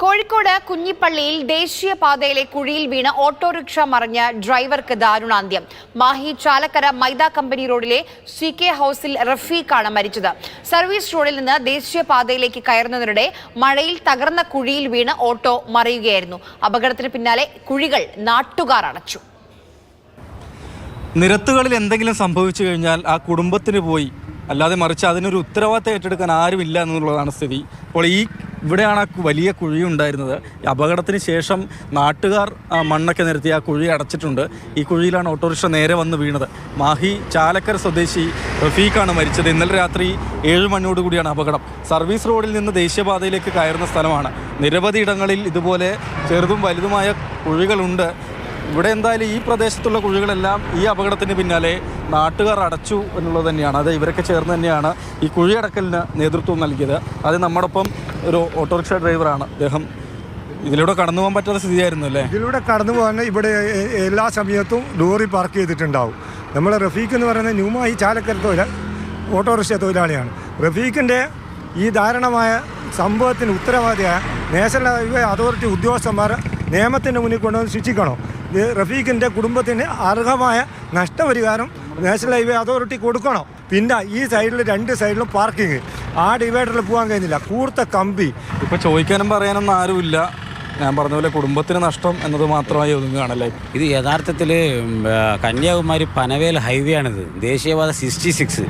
കോഴിക്കോട് കുഞ്ഞിപ്പള്ളിയിൽ ദേശീയപാതയിലെ കുഴിയിൽ വീണ് ഓട്ടോറിക്ഷ മറിഞ്ഞ ഡ്രൈവർക്ക് ദാരുണാന്ത്യം. മാഹി ചാലക്കര മൈദ കമ്പനി റോഡിലെ സി കെ ഹൌസിൽ റഫീഖാണ് മരിച്ചത്. സർവീസ് റോഡിൽ നിന്ന് ദേശീയപാതയിലേക്ക് കയറുന്നതിനിടെ മഴയിൽ തകർന്ന കുഴിയിൽ വീണ് ഓട്ടോ മറിയുകയായിരുന്നു. അപകടത്തിന് പിന്നാലെ കുഴികൾ നാട്ടുകാർ അടച്ചു. നിരത്തുകളിൽ എന്തെങ്കിലും സംഭവിച്ചു കഴിഞ്ഞാൽ ആ കുടുംബത്തിന് പോയി. അല്ലാതെ മറിച്ച് അതിനൊരു ഉത്തരവാദിത്തം ഏറ്റെടുക്കാൻ ആരുമില്ല എന്നുള്ളതാണ് സ്ഥിതി. അപ്പോൾ ഈ ഇവിടെയാണ് ആ വലിയ കുഴി ഉണ്ടായിരുന്നത്. അപകടത്തിന് ശേഷം നാട്ടുകാർ മണ്ണൊക്കെ നിരത്തി ആ കുഴി അടച്ചിട്ടുണ്ട്. ഈ കുഴിയിലാണ് ഓട്ടോറിക്ഷ നേരെ വന്ന് വീണത്. മാഹി ചാലക്കര സ്വദേശി റഫീഖാണ് മരിച്ചത്. ഇന്നലെ രാത്രി ഏഴ് മണിയോട് കൂടിയാണ് അപകടം. സർവീസ് റോഡിൽ നിന്ന് ദേശീയപാതയിലേക്ക് കയറുന്ന സ്ഥലമാണ്. നിരവധി ഇടങ്ങളിൽ ഇതുപോലെ ചെറുതും വലുതുമായ കുഴികളുണ്ട്. ഇവിടെ എന്തായാലും ഈ പ്രദേശത്തുള്ള കുഴികളെല്ലാം ഈ അപകടത്തിന് പിന്നാലെ നാട്ടുകാർ അടച്ചു എന്നുള്ളത് തന്നെയാണ്. അത് ഇവരൊക്കെ ചേർന്ന് തന്നെയാണ് ഈ കുഴി അടക്കലിന് നേതൃത്വം നൽകിയത്. അത് നമ്മോടൊപ്പം ഒരു ഓട്ടോറിക്ഷ ഡ്രൈവറാണ്. അദ്ദേഹം ഇതിലൂടെ കടന്നു പോകാൻ പറ്റാത്ത സ്ഥിതിയായിരുന്നു അല്ലേ? ഇതിലൂടെ കടന്നു പോകാൻ ഇവിടെ എല്ലാ സമയത്തും ലോറി പാർക്ക് ചെയ്തിട്ടുണ്ടാവും. നമ്മൾ റഫീഖ് എന്ന് പറയുന്ന ന്യൂമായി ചാലക്കര തൊഴില ഓട്ടോറിക്ഷ തൊഴിലാളിയാണ്. റഫീഖിന്റെ ഈ ദാരുണമായ സംഭവത്തിന് ഉത്തരവാദിയായ നാഷണൽ ഹൈവേ അതോറിറ്റി ഉദ്യോഗസ്ഥന്മാർ നിയമത്തിന്റെ മുന്നിൽ കൊണ്ടുവന്ന് ശിക്ഷിക്കണം? റഫീഖിന്റെ കുടുംബത്തിന് അർഹമായ നഷ്ടപരിഹാരം നാഷണൽ ഹൈവേ അതോറിറ്റി കൊടുക്കണം? പിന്നെ ഈ സൈഡിൽ രണ്ട് സൈഡിലും പാർക്കിങ് ആ ഡിവൈഡറിൽ പോകാൻ കഴിഞ്ഞില്ല കൂർത്ത കമ്പി. ഇപ്പോൾ ചോദിക്കാനും പറയാനൊന്നും ആരുമില്ല. ഞാൻ പറഞ്ഞ പോലെ കുടുംബത്തിന് നഷ്ടം എന്നത് മാത്രമായി ഒതുങ്ങുകയാണല്ലേ ഇത് യഥാർത്ഥത്തിൽ കന്യാകുമാരി പനവേൽ ഹൈവേ ആണിത് ദേശീയപാത സിക്സ്റ്റി സിക്സ്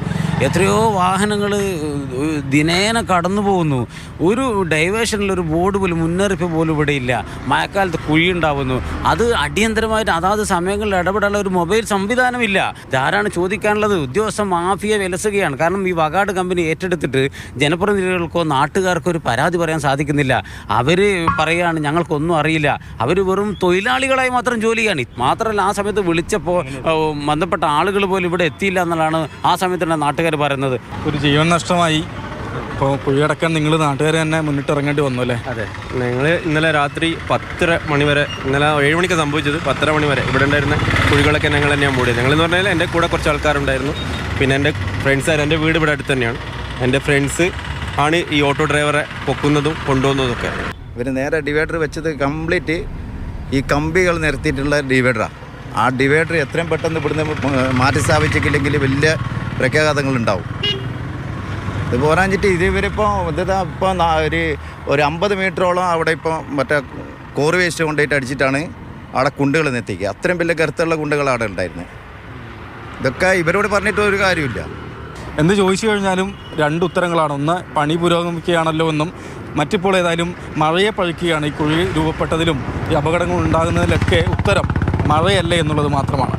എത്രയോ വാഹനങ്ങൾ ദിനേന കടന്നു പോകുന്നു. ഒരു ഡൈവേഷനിൽ ഒരു ബോർഡ് പോലും മുന്നറിയിപ്പ് പോലും ഇവിടെ ഇല്ല. മഴക്കാലത്ത് കുഴി ഉണ്ടാവുന്നു. അത് അടിയന്തരമായിട്ട് അതാത് സമയങ്ങളിൽ ഇടപെടാനുള്ള ഒരു മൊബൈൽ സംവിധാനമില്ല. ഇതാരാണ് ചോദിക്കാനുള്ളത്? ഉദ്യോഗസ്ഥ മാഫിയ വിലസുകയാണ്. കാരണം ഈ വകാട് കമ്പനി ഏറ്റെടുത്തിട്ട് ജനപ്രതിനിധികൾക്കോ നാട്ടുകാർക്കോ ഒരു പരാതി പറയാൻ സാധിക്കുന്നില്ല. അവർ പറയുകയാണ് ഞങ്ങൾക്കൊന്നും അറിയില്ല. അവർ വെറും തൊഴിലാളികളായി മാത്രം ജോലി ചെയ്യാണ്. മാത്രമല്ല ആ സമയത്ത് വിളിച്ചപ്പോൾ ബന്ധപ്പെട്ട ആളുകൾ പോലും ഇവിടെ എത്തിയില്ല എന്നുള്ളതാണ് ആ സമയത്തുള്ള നാട്ടുകാർ പറയുന്നത്. ഒരു ജീവൻ നഷ്ടമായി. ഇപ്പോൾ കുഴിയടക്കാൻ നിങ്ങൾ നാട്ടുകാർ തന്നെ മുന്നിട്ടിറങ്ങേണ്ടി വന്നു അല്ലേ? അതെ. നിങ്ങൾ ഇന്നലെ രാത്രി പത്തര മണി വരെ ഇന്നലെ ഏഴ് മണിക്ക് സംഭവിച്ചത് പത്തര മണി വരെ. ഇവിടെ ഉണ്ടായിരുന്ന കുഴികളൊക്കെ ഞങ്ങൾ തന്നെയാണ് മൂടിയത്. ഞങ്ങളെന്ന് പറഞ്ഞാൽ എന്റെ കൂടെ കുറച്ച് ആൾക്കാരുണ്ടായിരുന്നു. പിന്നെ എന്റെ ഫ്രണ്ട്സ് എന്റെ വീട് ഇവിടെ അടുത്ത് തന്നെയാണ്. എന്റെ ഫ്രണ്ട്സ് ആണ് ഈ ഓട്ടോ ഡ്രൈവറെ പൊക്കുന്നതും കൊണ്ടുപോകുന്നതും ഒക്കെ. ഇവർ നേരെ ഡിവൈഡർ വെച്ചത് കംപ്ലീറ്റ് ഈ കമ്പികൾ നിരത്തിയിട്ടുള്ള ഡിവൈഡറാണ് ആ ഡിവൈഡർ എത്രയും പെട്ടെന്ന് ഇവിടുന്ന് മാറ്റി സ്ഥാപിച്ചിട്ടില്ലെങ്കിൽ വലിയ പ്രത്യാഘാതങ്ങൾ ഉണ്ടാവും ഇത് പോരാഞ്ഞിട്ട് ഇത് ഇവരിപ്പോൾ ഇപ്പോൾ ഒരു ഒരു അമ്പത് മീറ്ററോളം അവിടെ ഇപ്പോൾ മറ്റേ കോറി വേസ്റ്റ് കൊണ്ടുപോയിട്ട് അടിച്ചിട്ടാണ് അവിടെ കുണ്ടുകൾ നിർത്തിക്കുക അത്രയും വലിയ കരുത്തുള്ള കുണ്ടുകൾ അവിടെ ഉണ്ടായിരുന്നത് ഇതൊക്കെ ഇവരോട് പറഞ്ഞിട്ട് ഒരു കാര്യമില്ല എന്ത് ചോദിച്ചു കഴിഞ്ഞാലും രണ്ട് ഉത്തരങ്ങളാണ്. ഒന്ന് പണി പുരോഗമിക്കുകയാണല്ലോ എന്നും മറ്റിപ്പോൾ ഏതായാലും മഴയെ പഴിക്കുകയാണ് ഈ കുഴി രൂപപ്പെട്ടതിലും ഈ അപകടങ്ങൾ ഉണ്ടാകുന്നതിലൊക്കെ ഉത്തരം മഴയല്ലേ എന്നുള്ളത് മാത്രമാണ്.